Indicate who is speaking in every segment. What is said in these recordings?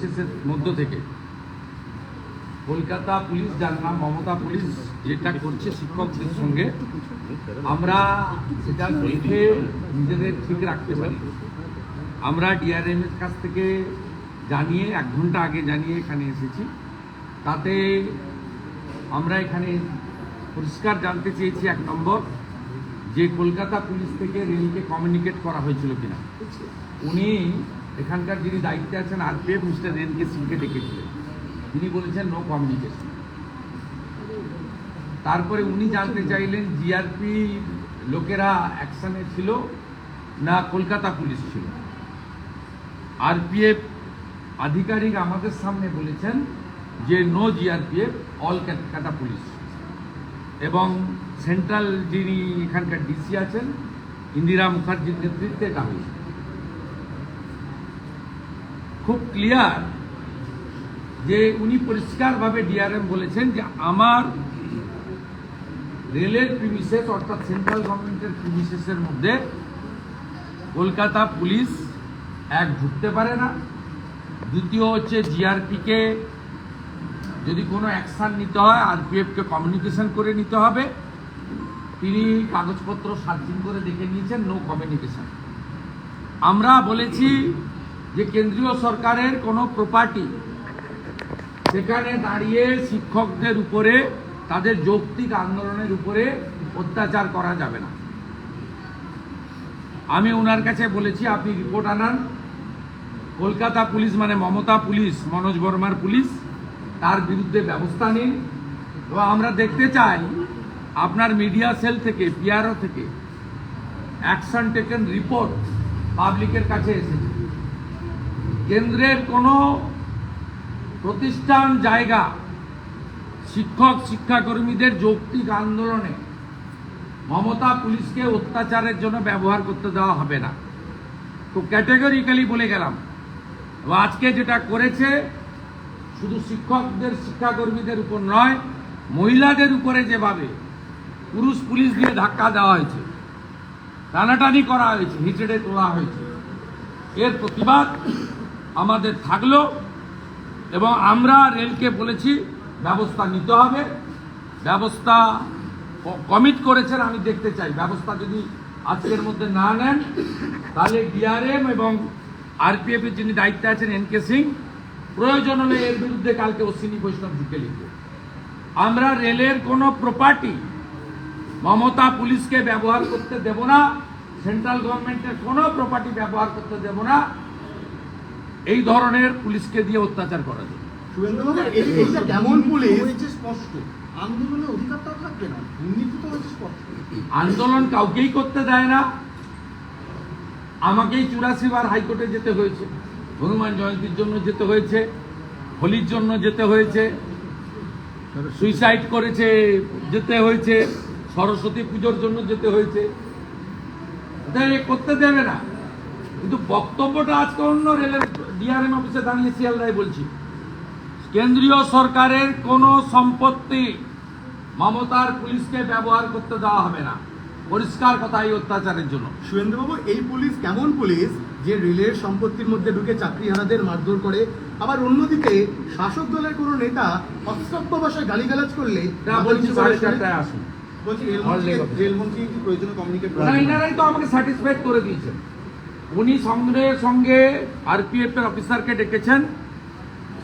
Speaker 1: পুলিশের মধ্য থেকে। কলকাতা পুলিশ, যার নাম মমতা পুলিশ, যেটা করছে শিক্ষকদের সঙ্গে, আমরা সেটা দেখে নিজেদের ঠিক রাখতে পারি। আমরা ডিআরএম এর কাছ থেকে জানিয়ে, এক ঘণ্টা আগে জানিয়ে এখানে এসেছি। তাতে আমরা এখানে পরিষ্কার জানতে চেয়েছি এক নম্বর, যে কলকাতা পুলিশ থেকে রেলকে কমিউনিকেট করা হয়েছিল কিনা। উনি এখানকার যিনি দায়িত্বে আছেন আর আরপিএফ, মিস্টার রেনকে সিংকে ডেকেছিলেন তিনি বলেছেন নো কমিউনিকেশন তারপরে উনি জানতে চাইলেন, জিআরপি লোকেরা অ্যাকশানে ছিল না কলকাতা পুলিশ ছিল? আরপিএফ আধিকারিক আমাদের সামনে বলেছেন যে no GRPF all Calcutta police. এবং সেন্ট্রাল যিনি এখানকার ডিসি আছেন, ইন্দিরা মুখার্জির নেতৃত্বে এটা হয়েছে খুব ক্লিয়ার যে উনি পরিষ্কারভাবে ডিআরএম বলেছেন যে আমার রেলের প্রিমিসেস অর্থাৎ সেন্ট্রাল গভর্নমেন্টের প্রিমিসেসের মধ্যে কলকাতা পুলিশ এক ঢুকতে পারে না। দ্বিতীয় হচ্ছে জিআরপিকে যদি কোনো অ্যাকশান নিতে হয় আরপিএফকে কমিউনিকেশন করে নিতে হবে। তিনি কাগজপত্র সার্চিং করে দেখে নিয়েছেন নো কমিউনিকেশন আমরা বলেছি যে কেন্দ্রীয় সরকারের কোনো প্রপার্টি সেখানে দাঁড়িয়ে শিক্ষকদের উপরে, তাদের যৌক্তিক আন্দোলনের উপরে অত্যাচার করা যাবে না। আমি ওনার কাছে বলেছি, আপনি রিপোর্ট আনান। কলকাতা পুলিশ মানে মমতা পুলিশ, মনোজ বর্মার পুলিশ, তার বিরুদ্ধে ব্যবস্থা নিন। এবং আমরা দেখতে চাই, আপনার মিডিয়া সেল থেকে পিআরও থেকে অ্যাকশন টেকেন রিপোর্ট পাবলিকের কাছে এসেছে। কেন্দ্রের কোনো প্রতিষ্ঠান, জায়গা, শিক্ষক, শিক্ষাকর্মীদের যৌক্তিক আন্দোলনে মমতা পুলিশকে অত্যাচারের জন্য ব্যবহার করতে দেওয়া হবে না। তো ক্যাটেগরিক্যালি বলে গেলাম। আজকে যেটা করেছে, শুধু শিক্ষকদের, শিক্ষাকর্মীদের উপর নয়, মহিলাদের উপরে যেভাবে পুরুষ পুলিশ দিয়ে ধাক্কা দেওয়া হয়েছে, টানাটানি করা হয়েছে, হিচড়ে তোলা হয়েছে, এর প্রতিবাদ আমাদের থাকল এবং আমরা রেলকে বলেছি, ব্যবস্থা নিতে হবে। ব্যবস্থা কমিট করেছেন, আমি দেখতে চাই। ব্যবস্থা যদি আজকের মধ্যে না নেন, তাহলে ডিআরএম এবং আরপিএফ এর যিনি দায়িত্বে আছেন এন কে সিং, প্রয়োজন হলে এর বিরুদ্ধে কালকে অশ্বিনী বৈষ্ণব ঢুকে লিখবে। আমরা রেলের কোনো প্রপার্টি মমতা পুলিশকে ব্যবহার করতে দেব না সেন্ট্রাল গভর্নমেন্টের কোনো প্রপার্টি ব্যবহার করতে দেব না। এই ধরনের পুলিশকে দিয়ে অত্যাচার করা যায়। আন্দোলন কাউকেই করতে দেয় না। আমাকেই চুরাশি বার হাইকোর্টে যেতে হয়েছে। হনুমান জয়ন্তীর জন্য যেতে হয়েছে। হোলির জন্য যেতে হয়েছে। সুইসাইড করেছে যেতে হয়েছে। সরস্বতী পুজোর জন্য যেতে হয়েছে। তাই করতে দেবে না। কিন্তু বক্তব্যটা আজকে অন্য রেলের ডিআরএম অফিসে দাঁড়িয়ে শিয়ালদায় বলছি কেন্দ্রীয় সরকারের কোনো সম্পত্তি মমতার পুলিশকে ব্যবহার করতে দেওয়া হবে না। পরিষ্কার কথা এই অত্যাচারের জন্য।
Speaker 2: শুভেন্দুবাবু এই পুলিশ কেমন পুলিশ? যে রেলের সম্পত্তির মধ্যে ঢুকে চাকরি চাকরিহারাদের মারধর করে আবার অন্যদিকে শাসক দলের কোনো নেতা অশ্রাব্য ভাষায় গালিগালাজ করলে
Speaker 1: বলছি
Speaker 3: রেলমন্ত্রী রেলমন্ত্রী কি প্রয়োজনে কমিউনিকেট
Speaker 1: এনারাই তো আমাকে স্যাটিসফাইড করে দিয়েছেন। উনি সঙ্গে সঙ্গে আরপিএফ এর অফিসারকে ডেকেছেন।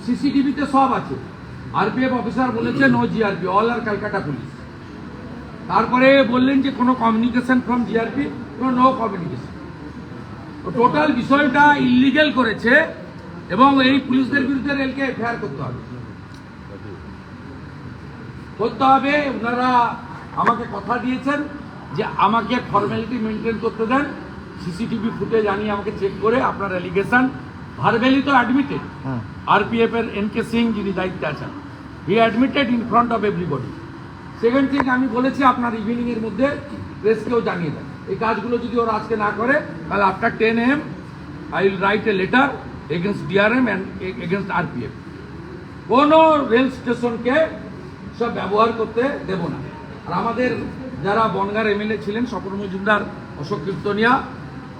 Speaker 1: সিসিটিভিতে সব আছে। আরপিএফ অফিসার বলেছেন, ও জিআরপি অল আর ক্যালকাটা পুলিশ তারপরে বললেন যে, কোনো কমিউনিকেশন ফ্রম জিআরপি কোনো নো কমিউনিকেশন টোটাল বিষয়টা ইলিগেল করেছে এবং এই পুলিশদের বিরুদ্ধে রেলকে এফআইআর করতে হবে। করতে হবে, ওনারা আমাকে কথা দিয়েছেন যে, আমাকে ফর্মালিটি মেনটেন করতে দেন। সিসিটিভি ফুটেজ আনিয়ে আমাকে চেক করে আপনার অ্যালিগেশন ভার্বেলি তো অ্যাডমিটেড আরপিএফ এর এন কে সিং যিনি দায়িত্বে আছেন he admitted in front of everybody second thing আমি বলেছি আপনার ইভিনিং এর মধ্যে প্রেসকেও জানিয়ে দেন। এই কাজগুলো যদি ওরা আজকে না করে তাহলে after ten AM I will write a letter against DRM and against RPF কোনো রেল স্টেশনকে সব ব্যবহার করতে দেব না। আর আমাদের যারা বনগার এমএলএ ছিলেন স্বপন মজুমদার অশোক কীর্তনিয়া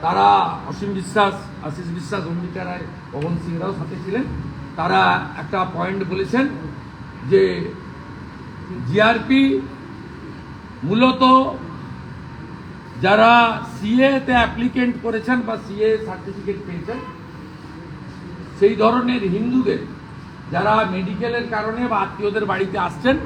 Speaker 1: তারা অসীম বিশ্বাস, আশিস বিশ্বাস, অম্বিকা রায়, পবন সিংরাও সাথে ছিলেন। তারা একটা পয়েন্ট বলেছেন যে জিআরপি মূলত যারা সিএ তে অ্যাপ্লিকেন্ট করেছেন বা সিএ সার্টিফিকেট পেয়েছেন, সেই ধরনের হিন্দুদের যারা মেডিকেলের কারণে বা আত্মীয়দের বাড়িতে আসছেন